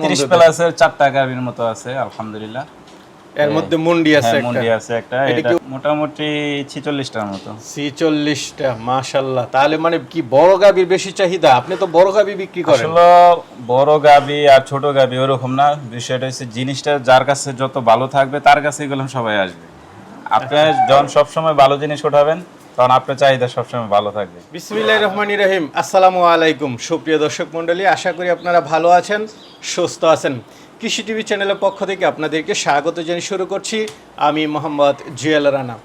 কেমন 30 দুধ? প্লাসের চারটা মতো আছে আলহামদুলিল্লাহ। এর মধ্যে মুন্ডি আছে হ্যাঁ একটা। মুন্ডি আছে একটা। এটা মোটামুটি 46টার মতো। ছিচল্লিশটা মাশাল্লাহ তাহলে মানে কি বড় গাবির বেশি চাহিদা? আপনি তো বড় গাবি বিক্রি করেন। আসলে বড় গাবি আর ছোট গাবি ওরকম না। বিষয়টা হচ্ছে জিনিসটা যার কাছে যত ভালো থাকবে তার কাছে গেলাম সবাই আসবে। আপনি যখন সবসময় ভালো জিনিস উঠাবেন তখন আপনার চাহিদা সবসময় ভালো থাকবে বিসমিল্লাহ রহমান রহিম। আসসালামু আলাইকুম, সুপ্রিয় দর্শক মণ্ডলী, আশা করি আপনারা ভালো আছেন, সুস্থ আছেন। কৃষি টিভি চ্যানেলের পক্ষ থেকে আপনাদেরকে স্বাগত জানিয়ে শুরু করছি। আমি মোহাম্মদ জুয়েল রানা।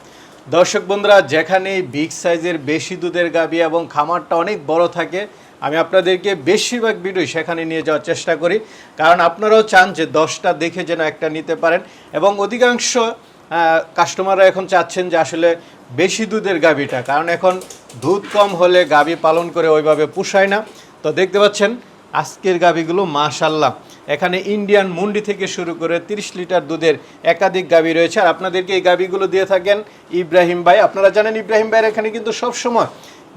দর্শক বন্ধুরা যেখানে বিগ সাইজের বেশি দুধের গাবি এবং খামারটা অনেক বড় থাকে, আমি আপনাদেরকে বেশিরভাগ ভিডিও সেখানে নিয়ে যাওয়ার চেষ্টা করি। কারণ আপনারাও চান যে দশটা দেখে যেন একটা নিতে পারেন। এবং অধিকাংশ কাস্টমাররা এখন চাচ্ছেন যে আসলে বেশি দুধের গাবিটা কারণ এখন দুধ কম হলে গাবি পালন করে ওইভাবে পুষায় না। তো দেখতে পাচ্ছেন, আজকের গাবিগুলো মাশাল্লাহ এখানে ইন্ডিয়ান মুন্ডি থেকে শুরু করে 30 লিটার দুধের একাধিক গাবি রয়েছে। আর আপনাদেরকে এই গাবিগুলো দিয়ে থাকেন ইব্রাহিম ভাই। আপনারা জানেন, ইব্রাহিম ভাইয়ের এখানে কিন্তু সব সময়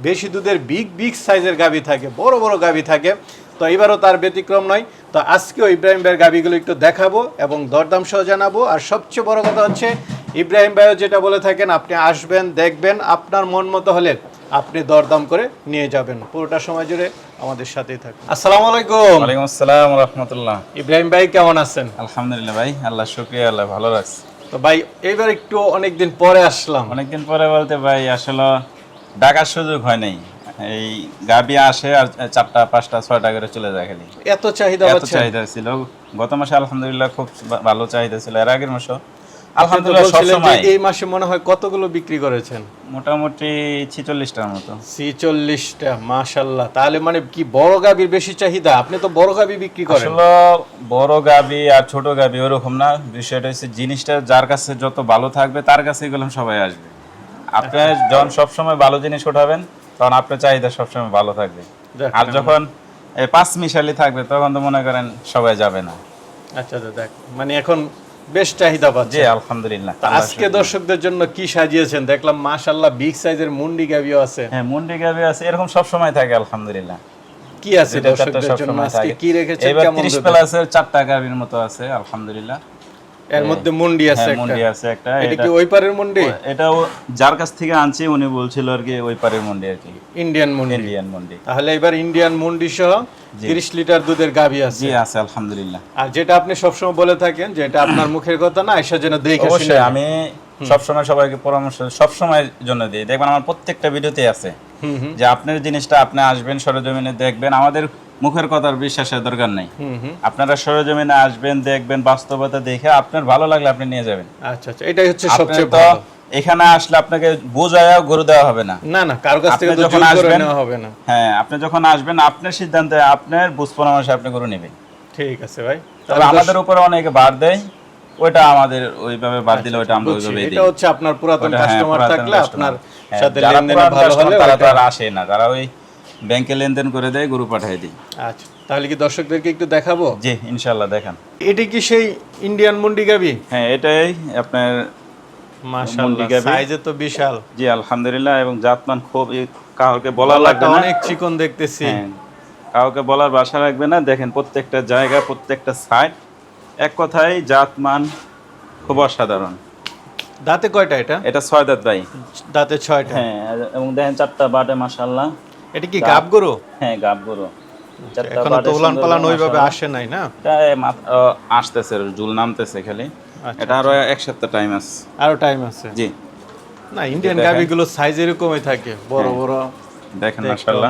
বেশি দুধের বিগ বিগ সাইজের গাবি থাকে, বড় বড় গাবি থাকে। তো এবারও তার ব্যতিক্রম নয়। তো আজকেও ইব্রাহিম ভাইয়ের গাবিগুলো একটু দেখাবো এবং দরদাম সহ জানাব। আর সবচেয়ে বড় কথা হচ্ছে ইব্রাহিম ভাইও যেটা বলে থাকেন আপনি আসবেন দেখবেন আপনার মন মতো হলে আপনি দরদাম করে নিয়ে যাবেন। পুরোটা সময় জুড়ে আমাদের সাথেই থাকুন। আসসালামু আলাইকুম। ওয়ালাইকুম আসসালাম রহমতুল্লাহ। ইব্রাহিম ভাই কেমন আছেন? আলহামদুলিল্লাহ ভাই আল্লাহ শুক্রিয়া আল্লাহ ভালো রাখছে। তো ভাই এইবার একটু অনেকদিন পরে আসলাম। অনেকদিন পরে বলতে ভাই আসলে ডাকার সুযোগ হয় নাই। এই গাবি আসে আর চারটা পাঁচটা ছয়টা করে চলে যায় খালি। এত চাহিদা এত চাহিদা ছিল। গত মাসে আলহামদুলিল্লাহ খুব ভালো চাহিদা ছিল। এর আগের মাসে আলহামদুলিল্লাহ সবসময় এই মাসে মনে হয় কতগুলো বিক্রি করেছেন? মোটামুটি ছিচল্লিশটার মতো। ছিচল্লিশটা মাশাল্লাহ তাহলে মানে কি বড় গাবির বেশি চাহিদা? আপনি তো বড় গাবি বিক্রি করেন। আসলে বড় গাবি আর ছোট গাবি ওরকম না। বিষয়টা হচ্ছে জিনিসটা যার কাছে যত ভালো থাকবে তার কাছে গেলাম সবাই আসবে। আপনি যখন সবসময় ভালো জিনিস উঠাবেন তখন আপনার চাহিদা সবসময় ভালো থাকবে। আর যখন পাঁচ মিশালি থাকবে তখন তো মনে করেন সবাই যাবে না। আচ্ছা আচ্ছা দেখ। মানে এখন বেশ চাহিদা জি পাচ্ছে আলহামদুলিল্লাহ আজকে দর্শকদের জন্য কি সাজিয়েছেন? দেখলাম মাশাল্লাহ বিগ সাইজের মুন্ডি গাবিও আছে। হ্যাঁ মুন্ডি গাবি আছে এরকম সব সময় থাকে আলহামদুলিল্লাহ। কি আছে দর্শকদের জন্য আজকে কি রেখেছেন কেমন 30 প্লাসের 4 টাকা গাবির মতো আছে আলহামদুলিল্লাহ। এর মধ্যে মুন্ডি আছে হ্যাঁ একটা। মুন্ডি আছে একটা। এটা এটা কি ওই পারের মুন্ডি? এটাও যার কাছ থেকে আনছি উনি বলছিল আর কি ওই পারের মন্ডি আর কি। ইন্ডিয়ান মুন্ডি। ইন্ডিয়ান মন্ডি। তাহলে এবার ইন্ডিয়ান মুন্ডি সহ তিরিশ লিটার দুধের গাভী আছে। জি আছে আলহামদুলিল্লাহ। আর যেটা আপনি সবসময় বলে থাকেন যে এটা আপনার মুখের কথা না এসে যেন দেখে শুনে অবশ্যই আমি সবসময় সবাইকে পরামর্শ সবসময়ের জন্য দিই। দেখবেন আমার প্রত্যেকটা ভিডিওতে আছে। যে আপনার জিনিসটা আপনি আসবেন সরজমিনে দেখবেন আমাদের মুখের কথার বিশ্বাসের দরকার নেই। আপনারা সরজমিনে আসবেন দেখবেন বাস্তবতা দেখে আপনার ভালো লাগলে আপনি নিয়ে যাবেন। আচ্ছা আচ্ছা এটাই হচ্ছে সবচেয়ে ভালো। এখানে আসলে আপনাকে বোঝায়া গরু দেওয়া হবে না। না না কারও কাছ থেকে যখন আসবেন- হবে না। হ্যাঁ আপনি যখন আসবেন আপনার সিদ্ধান্তে আপনার বুঝ পরামর্শে আপনি গরু নেবেন। ঠিক আছে ভাই। তবে আমাদের উপরে অনেকে বার দেয় ওইটা আমাদের ওইভাবে বার দিলে ওইটা আমরা ওইভাবে দিই এটা হচ্ছে আপনার পুরাতন হ্যাঁ, কাস্টমার থাকলে আপনার হ্যাঁ, সাথে লেনদেন ভালো হলে তারা আসে না তারা ওই ব্যাংকে লেনদেন করে দেয় গরু পাঠিয়ে দিই আচ্ছা তাহলে কি দর্শকদেরকে একটু দেখাবো? জি ইনশাল্লাহ দেখেন। এটা কি সেই ইন্ডিয়ান মুন্ডি গাবি? হ্যাঁ এটাই আপনার মাশাআল্লাহ সাইজে তো বিশাল। জি আলহামদুলিল্লাহ এবং জাতমান খুব কাউকে বলা লাগবে না। অনেক চিকন দেখতেছি। হ্যাঁ, কাউকে বলার বাসা রাখবে না। দেখেন প্রত্যেকটা জায়গা প্রত্যেকটা সাইড এক কথায় জাতমান খুব অসাধারণ। দাঁতে কয়টা এটা? এটা ছয় দাঁত ভাই। দাঁতে ছয়টা। হ্যাঁ এবং দেখেন চারটা বাটে মাশাল্লাহ এটা কি গাব গরু? হ্যাঁ গাব গরু। এখন তো উলান পালান ওইভাবে আসে নাই না? এটা আসতেছে জুল নামতেছে খালি। আচ্ছা, এটা আরও এক সপ্তাহ টাইম আছে। আরও টাইম আছে? জি। না ইন্ডিয়ান দেখেন। গাবি গুলো সাইজ এরকমই থাকে বড় বড়। দেখেন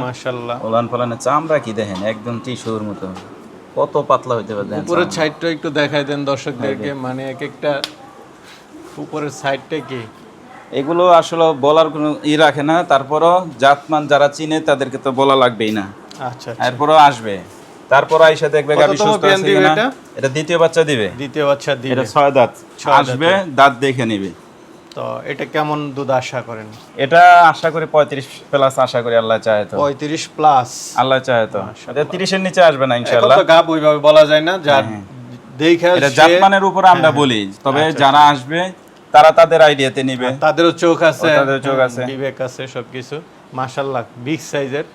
মাশাআল্লাহ। পালানের চামড়া কি দেখেন? একদম টিস্যুর মতো। কত পাতলা হইতে পারে উপরের। সাইডটা একটু দেখাই দেন দর্শকদেরকে। মানে এক একটা উপরের সাইডটা কি? এগুলো আসলে বলার কোনো ই রাখে না। তারপরও জাতমান যারা চিনে তাদেরকে তো বলা লাগবেই না। আচ্ছা এরপরও আসবে। তারপর আইসা দেখবে গাবি সুস্থ আছে কিনা। এটা? দ্বিতীয় বাচ্চা দিবে। দ্বিতীয় বাচ্চা দিবে। এটা ছয় দাঁত। আসবে দাঁত দেখে নিবে। তো এটা কেমন দুধ আশা করেন? এটা আশা করি পঁয়ত্রিশ প্লাস আশা করি আল্লাহ চায় তো। পঁয়ত্রিশ প্লাস আল্লাহ চায় তো। এটা তিরিশের নিচে আসবে না এখন ইনশাল্লাহ গাব ওইভাবে বলা যায় না। যার হ্যাঁ। দেখে এটা জাতমানের উপর আমরা বলি। তবে যারা আসবে তারা তাদের আইডিয়াতে নিবে। তাদেরও চোখ আছে ও, তাদেরও চোখ আছে। বিবেক আছে সবকিছু। মাশাল্লাহ বিগ সাইজের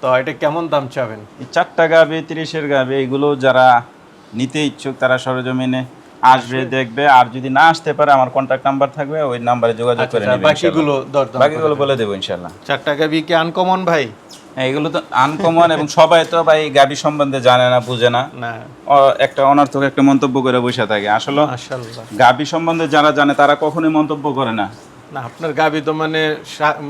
তো এটা কেমন দাম চাবেন? এই চারটা গাবে তিরিশের গাবে এগুলো যারা নিতে ইচ্ছুক তারা সরজমিনে আসবে দেখবে। আর যদি না আসতে পারে আমার কন্ট্যাক্ট নাম্বার থাকবে ওই নাম্বারে যোগাযোগ করে আচ্ছা, নেবে বাকিগুলো বাকিগুলো বলে দেবো ইনশাল্লাহ চার টাকা বি কি আনকমন ভাই? এগুলো তো আনকমন এবং সবাই তো ভাই গাবি সম্বন্ধে জানে না বুঝে না। একটা অনর্থক একটা মন্তব্য করে বসে থাকে। আসলে গাবি সম্বন্ধে যারা জানে তারা কখনোই মন্তব্য করে না। না আপনার গাবি তো মানে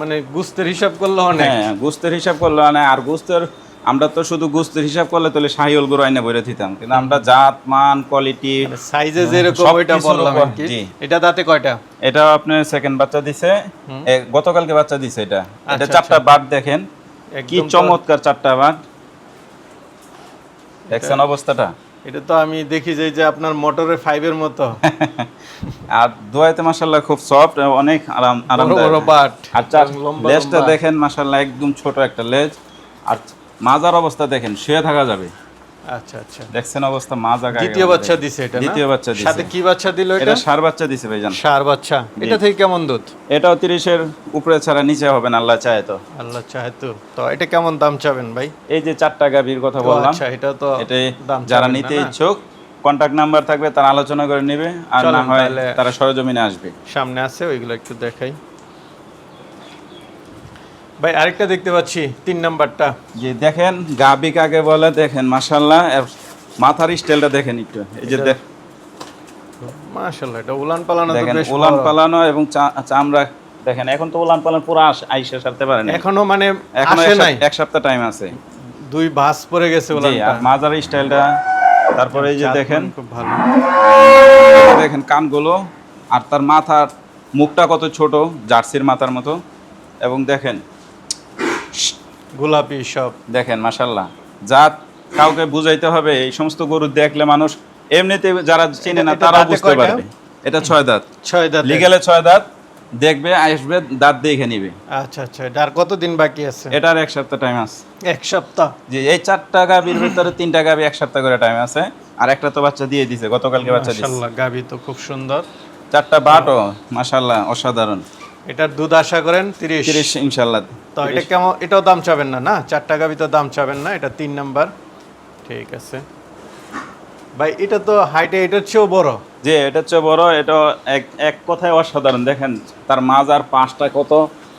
মানে গুস্তের হিসাব করলে অনেক। হ্যাঁ গুস্তের হিসাব করলে মানে আর গুস্তের আমরা তো শুধু গুস্তের হিসাব করলে তাহলে গরু আইনে বইরে দিতাম। কিন্তু আমরা জাত মান কোয়ালিটি সাইজে যেরকম ওইটা বললাম কি। এটা দাঁতে কয়টা? এটা আপনার সেকেন্ড বাচ্চা দিছে। গতকালকে বাচ্চা দিছে এটা। এটা আচ্ছা, চারটা বাট দেখেন। কি চমৎকার চারটা বাঘ। দেখছেন অবস্থাটা? এটা তো আমি দেখি যে যে আপনার মোটরের ফাইভের মতো। আর দোয়াইতে মাশাল্লাহ খুব সফট অনেক আরাম আরামদায়ক। আর লেজটা দেখেন মাশাল্লাহ একদম ছোট একটা লেজ। আর মাজার অবস্থা দেখেন শুয়ে থাকা যাবে। আচ্ছা আচ্ছা। দেখছেন অবস্থা গায়ে দ্বিতীয় বাচ্চা দিছে এটা দ্বিতীয় বাচ্চা দিছে। সাথে কি বাচ্চা দিল এটা? এটা সার বাচ্চা দিছে ভাইজান। সার বাচ্চা। এটা থেকে কেমন দুধ? এটাও উপরে ছাড়া নিচে হবে না আল্লাহ চায় তো। আল্লাহ চাহে তো। তো এটা কেমন দাম চাবেন ভাই? এই যে চারটা গাভীর কথা বললাম আচ্ছা এটা তো যারা নিতে ইচ্ছুক কন্টাক্ট নাম্বার থাকবে তারা আলোচনা করে নেবে আর না হয় তারা সরজমিনে আসবে। সামনে আছে ওইগুলো একটু দেখাই। ভাই আরেকটা দেখতে পাচ্ছি তিন নাম্বারটা। যে দেখেন গাবি কাকে বলে দেখেন মাশাল্লাহ মাথার স্টাইলটা দেখেন একটু। এই যে দেখ মাশাআল্লাহ এটা উলান পালানো দেখেন উলান পালানো এবং চামড়া দেখেন এখন তো উলান পালান পুরো আস- আইসা সারতে পারে না এখনও মানে এখন এক সপ্তাহ টাইম আছে। দুই বাস পড়ে গেছে আর মাজার স্টাইলটা তারপরে এই যে দেখেন। খুব ভালো। দেখেন কানগুলো আর তার মাথার মুখটা কত ছোট জার্সির মাথার মতো। এবং দেখেন গোলাপি সব। দেখেন মাসাল্লাহ জাত কাউকে বুঝাইতে হবে এই সমস্ত গরু দেখলে মানুষ এমনিতে যারা চেনে না তারা বুঝতে পারবে এটা ছয় দাঁত। ছয় দাঁত। লিগেলে ছয় দাঁত দেখবে আসবে দাঁত দেখে নিবে। আচ্ছা আচ্ছা এটা আর কতদিন বাকি আছে? এটার এক সপ্তাহ টাইম আছে। এক সপ্তাহ? যে এই চারটা গাবির ভিতরে তিনটা গাবি এক সপ্তাহ করে টাইম আছে। আর একটা তো বাচ্চা দিয়ে দিছে গতকালকে বাচ্চা দিছে। মাশাআল্লাহ গাবি তো খুব সুন্দর। চারটা বাটও মাশাল্লাহ অসাধারণ। এটার দুধ আশা করেন তিরিশ। তিরিশ ইনশাল্লাহ। তো এটা কেমন এটাও দাম চাবেন না না? চার টাকা ভিতর দাম চাবেন না এটা তিন নাম্বার। ঠিক আছে। ভাই এটা তো হাইটে এটার চেয়েও বড়। যে এটা হচ্ছে বড় এটা এক এক কথায় অসাধারণ। দেখেন তার মাঝ আর পাঁচটা কত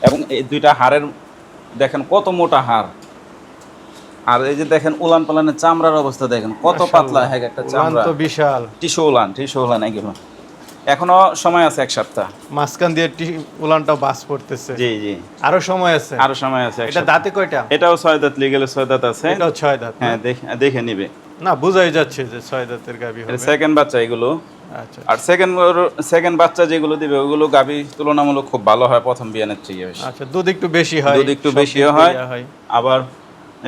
এবং এই দুইটা হাড়ের দেখেন কত মোটা হাড়। আর এই যে দেখেন উলান পালানের চামড়ার অবস্থা দেখেন কত পাতলা। এক একটা চামড়া তো বিশাল। টিসু উলান টিসু উলান এগুলো। এখনও সময় আছে এক সপ্তাহ। মাঝখান দিয়ে টি- উলানটাও বাস পড়তেছে। জি জি। আরও সময় আছে? আরও সময় আছে এটা। দাঁতে কয়টা? এটাও ছয় দাঁত লিগেলে ছয় দাঁত আছে। এটাও ছয় দাঁত? হ্যাঁ দেখে দেখে নিবে। না বোঝাই যাচ্ছে যে ছয় দাঁতের গাবি হবে। সেকেন্ড বাচ্চা এগুলো। আচ্ছা আর সেকেন্ড সেকেন্ড বাচ্চা যেগুলো দিবে ওগুলো গাবি তুলনামূলক খুব ভালো হয় প্রথম বিয়ানের চেয়ে বেশি। আচ্ছা দুধ একটু বেশি হয় দুধ একটু বেশিও হয়। আবার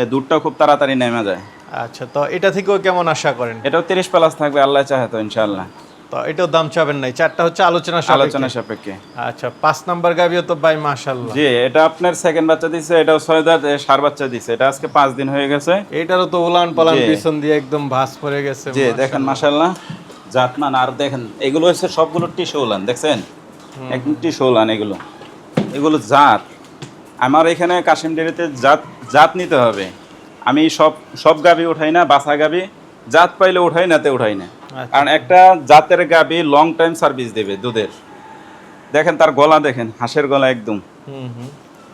দুধটা খুব তাড়াতাড়ি নেমে যায়। আচ্ছা তো এটা থেকেও কেমন আশা করেন? এটাও তিরিশ প্লাস থাকবে আল্লাহ চাহে তো ইনশাল্লাহ তো এটাও দাম চাবেন নাই। চারটা হচ্ছে আলোচনা সাপেক্ষে। আলোচনা সাপেক্ষে। আচ্ছা পাঁচ নাম্বার গাবিও তো ভাই মাশাল্লাহ জি এটা আপনার সেকেন্ড বাচ্চা দিছে এটাও ছয় দাঁত সার বাচ্চা দিছে। এটা আজকে পাঁচ দিন হয়ে গেছে। এটারও তো উলান পালান পিছন দিয়ে একদম ভাস পড়ে গেছে জি দেখেন মাসাল্লাহ জাতমান আর দেখেন এগুলো হচ্ছে সবগুলো টিসু উলান দেখছেন? একদম টিসু উলান এগুলো। এগুলো জাত। আমার এখানে কাশিম ডেরিতে জাত জাত নিতে হবে। আমি সব সব গাবি উঠাই না বাসা গাবি। জাত পাইলে উঠাই না তে উঠাই না। কারণ একটা জাতের গাবি লং টাইম সার্ভিস দেবে দুধের। দেখেন তার গলা দেখেন হাঁসের গলা একদম। হুম হুম।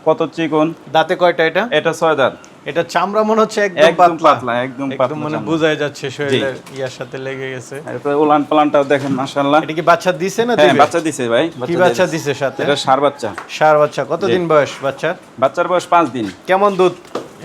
কত চিকন? দাঁতে কয়টা এটা? এটা ছয় দাঁত। এটা চামড়া মনে হচ্ছে একদম পাতলা। একদম পাতলা মানে। বোঝাই যাচ্ছে শরীরের ইয়ার সাথে লেগে গেছে। এরপরে উলান পালানটাও দেখেন মাশাল্লাহ এটা কি বাচ্চা দিছে না হ্যাঁ দিবে বাচ্চা দিছে ভাই কি বাচ্চা দিছে। সাথে? এটা সার বাচ্চা। সার বাচ্চা কতদিন বয়স বাচ্চার? বাচ্চার বয়স পাঁচ দিন। কেমন দুধ?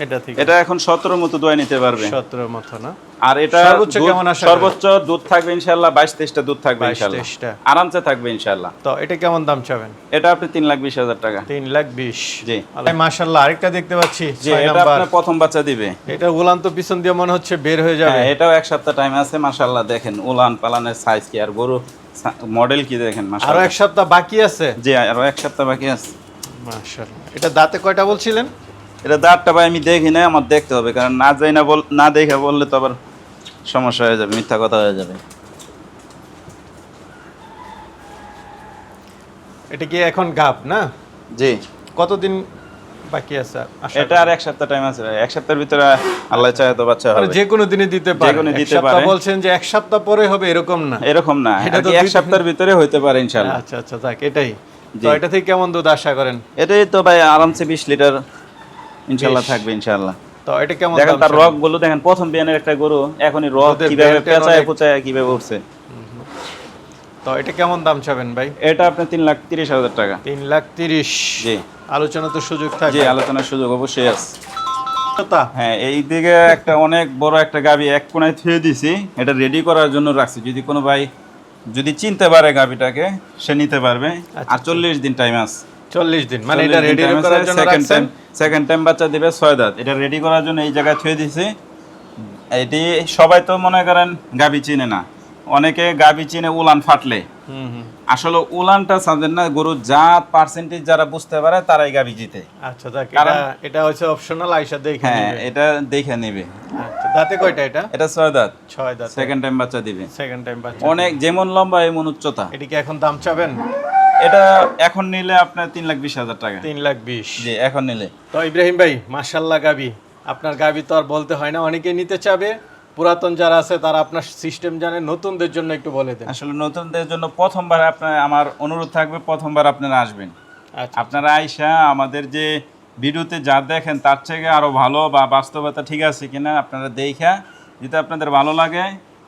এটা থেকে এটা এখন সতেরো মতো দোয়া নিতে পারবে। সতেরো মতো না। আর এটা সর্বোচ্চ কেমন সর্বোচ্চ দুধ থাকবে বাইশ তেইশটা দুধ থাকবে 22 ইনশাল্লাহ 23টা। আরামসে থাকবে ইনশাল্লাহ তো এটা কেমন দাম চাবেন? এটা আপনি তিন লাখ বিশ হাজার টাকা। তিন লাখ বিশ। জি। মাশাল্লাহ আরেকটা দেখতে পাচ্ছি ছয় এটা আপনার প্রথম বাচ্চা দিবে। এটা উলান তো পিছন দিয়ে মনে হচ্ছে বের হয়ে যাবে। হ্যাঁ এটাও এক সপ্তাহ টাইম আছে মাশাল্লাহ দেখেন উলান পালানের সাইজ কি আর গরু মডেল কি দেখেন আরও মাশাল্লাহ এক সপ্তাহ বাকি আছে? জি আরও এক সপ্তাহ বাকি আছে। মাশাল্লাহ এটা দাঁতে কয়টা বলছিলেন? এটা দাঁতটা ভাই আমি দেখি না আমার দেখতে হবে কারণ না যাই না বল না দেখে বললে তো আবার সমস্যা হয়ে যাবে মিথ্যা কথা হয়ে যাবে। এটা কি এখন গাপ না? জি। কতদিন বাকি আছে এটা আর এক সপ্তাহ টাইম আছে এক সপ্তাহের ভিতরে আল্লাহ চায় তো বাচ্চা মানে হবে। যে কোনো দিনে দিতে পারে। কোনো এক দিতে পারে। বলছেন যে এক সপ্তাহ পরে হবে এরকম না। এরকম না এটা তো এক সপ্তাহের ভিতরে হইতে পারে ইনশাল্লাহ আচ্ছা আচ্ছা যাক এটাই। তো এটা থেকে কেমন দুধ আশা করেন? এটাই তো ভাই আরামসে বিশ লিটার ইনশাল্লাহ থাকবে ইনশাল্লাহ তো এটা কেমন দেখেন তার রকগুলো দেখেন প্রথম বিয়ানের একটা গরু এখনই রক কীভাবে পেঁচায় পোচায় কীভাবে উঠছে। তো এটা কেমন দাম চাবেন ভাই? এটা আপনি তিন লাখ তিরিশ হাজার টাকা। তিন লাখ তিরিশ। জি। আলোচনা তো সুযোগ জি আলোচনার সুযোগ অবশ্যই আছে। হ্যাঁ এই দিকে একটা অনেক বড় একটা গাবি এক কোনায় থুয়ে দিছি এটা রেডি করার জন্য রাখছি। যদি কোনো ভাই যদি চিনতে পারে গাবিটাকে সে নিতে পারবে। আচ্ছা, আর চল্লিশ দিন টাইম আছে। চল্লিশ দিন। মানে এটা রেডি করার জন্য সেকেন্ড টাইম সেকেন্ড টাইম বাচ্চা দিবে ছয় দাঁত। এটা রেডি করার জন্য এই জায়গায় থুয়ে দিছি। এটি সবাই তো মনে করেন গাবি চিনে না। অনেকে গাবি চিনে উলান ফাটলে। আসলে উলানটা সাজেন না গরুর জাত পার্সেন্টেজ যারা বুঝতে পারে তারাই গাবি জিতে। আচ্ছা এটা এটা হচ্ছে অপশনাল আইসা দেখে হ্যাঁ এটা দেখে নিবে। আচ্ছা দাঁতে কয়টা এটা? এটা ছয় দাঁত। ছয় দাঁত। সেকেন্ড টাইম বাচ্চা দিবে। সেকেন্ড টাইম বাচ্চা অনেক যেমন লম্বা এমন উচ্চতা। এটা কি এখন দাম চাবেন? এটা এখন নিলে আপনার তিন লাখ বিশ হাজার টাকা। তিন লাখ বিশ। জি এখন নিলে। তো ইব্রাহিম ভাই মাশাল্লাহ গাবি। আপনার গাবি তো আর বলতে হয় না অনেকেই নিতে চাবে। পুরাতন যারা আছে তারা আপনার সিস্টেম জানে নতুনদের জন্য একটু বলে দেন। আসলে নতুনদের জন্য প্রথমবার আপনার আমার অনুরোধ থাকবে প্রথমবার আপনারা আসবেন। আচ্ছা। আপনারা আইসা আমাদের যে ভিডিওতে যা দেখেন তার থেকে আরও ভালো বা বাস্তবতা ঠিক আছে কিনা আপনারা দেখা যদি আপনাদের ভালো লাগে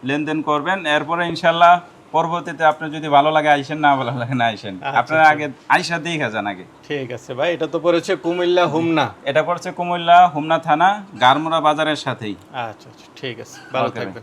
লেনদেন করবেন। এরপরে ইনশাল্লাহ পরবর্তীতে আপনার যদি ভালো লাগে আইসেন না ভালো লাগে না আইসেন আপনার আগে আইসা দেখা যান আগে। ঠিক আছে ভাই এটা তো পড়েছে কুমিল্লা হুমনা। এটা পড়ছে কুমিল্লা হুমনা থানা গারমোড়া বাজারের সাথেই। আচ্ছা আচ্ছা ঠিক আছে ভালো থাকবেন।